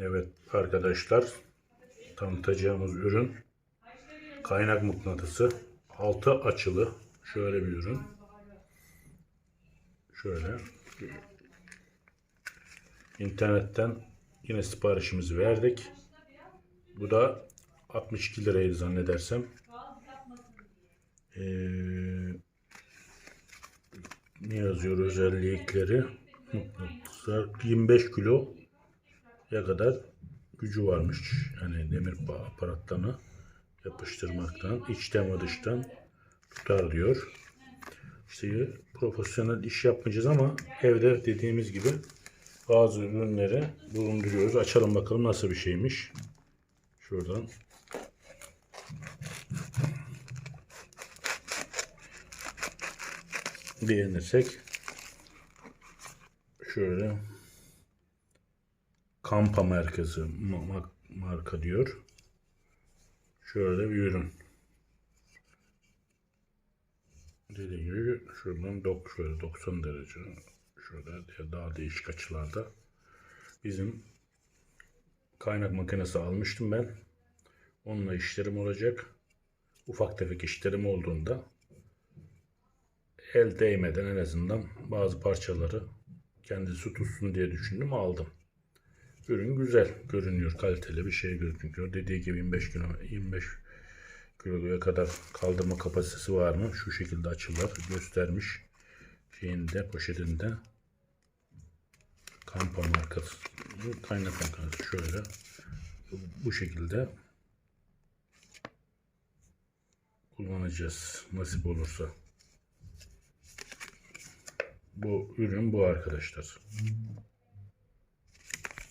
Evet arkadaşlar tanıtacağımız ürün kaynak mıknatısı altı açılı. Şöyle bir ürün. Şöyle. İnternetten yine siparişimizi verdik. Bu da 62 liraydı zannedersem. Ee, ne yazıyor özellikleri? Mıknatıslar. 25 kilo ya kadar gücü varmış. Yani demir bağ aparatlarını yapıştırmaktan, içten ve dıştan tutar diyor. İşte profesyonel iş yapmayacağız ama evde dediğimiz gibi bazı ürünleri bulunduruyoruz. Açalım bakalım nasıl bir şeymiş. Şuradan. Beğenirsek şöyle Kampa merkezi ma- ma- marka diyor. Şöyle bir ürün. Dediğim gibi şuradan dok şöyle 90 derece şöyle daha değişik açılarda bizim kaynak makinesi almıştım ben. Onunla işlerim olacak. Ufak tefek işlerim olduğunda el değmeden en azından bazı parçaları kendisi tutsun diye düşündüm aldım. Ürün güzel görünüyor. Kaliteli bir şey gözüküyor. Dediği gibi 25 kilo 25 kiloya kadar kaldırma kapasitesi var mı? Şu şekilde açılar göstermiş. Şeyinde poşetinde Kampa markası kaynak markası şöyle bu şekilde kullanacağız nasip olursa. Bu ürün bu arkadaşlar.